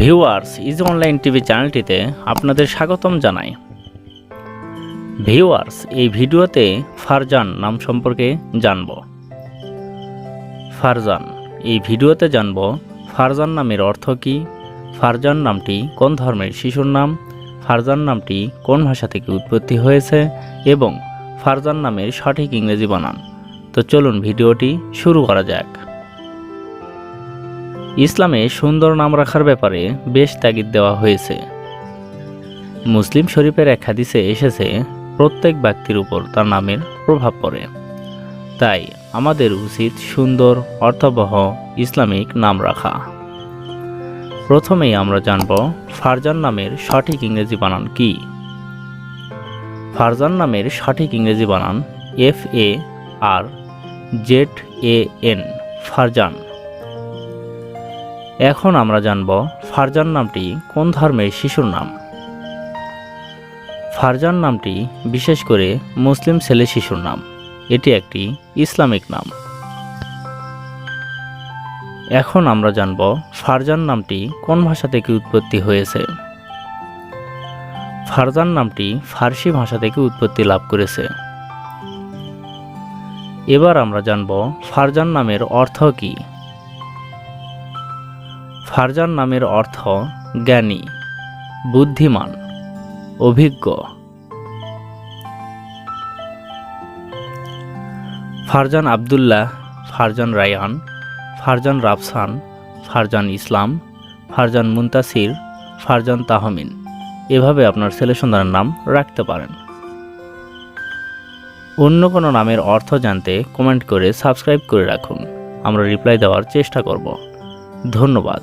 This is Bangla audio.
ভিউয়ার্স, ইজ অনলাইন টিভি চ্যানেলটিতে আপনাদের স্বাগতম জানাই। ভিউয়ার্স, এই ভিডিওতে ফারজান নাম সম্পর্কে জানব। ফারজান, এই ভিডিওতে জানব ফারজান নামের অর্থ কী, ফারজান নামটি কোন ধর্মের শিশুর নাম, ফারজান নামটি কোন ভাষা থেকে উৎপত্তি হয়েছে, এবং ফারজান নামের সঠিক ইংরেজি বানান তো চলুন ভিডিওটি শুরু করা যাক। ইসলামে সুন্দর নাম রাখার ব্যাপারে বেশ তাগিদ দেওয়া হয়েছে। মুসলিম শরীফের এক হাদিসে এসেছে, প্রত্যেক ব্যক্তির উপর তার নামের প্রভাব পড়ে। তাই আমাদের উচিত সুন্দর, অর্থবহ, ইসলামিক নাম রাখা। প্রথমেই আমরা জানব, ফারজান নামের সঠিক ইংরেজি বানান কি? ফারজান নামের সঠিক ইংরেজি বানান F A R Z A N, Farzan. এখন আমরা জানব ফারজান নামটি কোন ধর্মের শিশুর নাম। ফারজান নামটি বিশেষ করে মুসলিম ছেলে শিশুর নাম। এটি একটি ইসলামিক নাম। এখন আমরা জানব ফারজান নামটি কোন ভাষা থেকে উৎপত্তি হয়েছে। ফারজান নামটি ফার্সি ভাষা থেকে উৎপত্তি লাভ করেছে। এবার আমরা জানব ফারজান নামের অর্থ কী। ফারজান নামের অর্থ জ্ঞানী, বুদ্ধিমান, অভিজ্ঞ। ফারজান আবদুল্লাহ, ফারজান রায়ান ফারজান রাফসান, ফারজান ইসলাম, ফারজান মুন্তাসির, ফারজান তাহমিন। এভাবে আপনার ছেলে সন্তানের নাম রাখতে পারেন। অন্য কোনো নামের অর্থ জানতে কমেন্ট করে সাবস্ক্রাইব করে রাখুন। আমরা রিপ্লাই দেওয়ার চেষ্টা করব। ধন্যবাদ।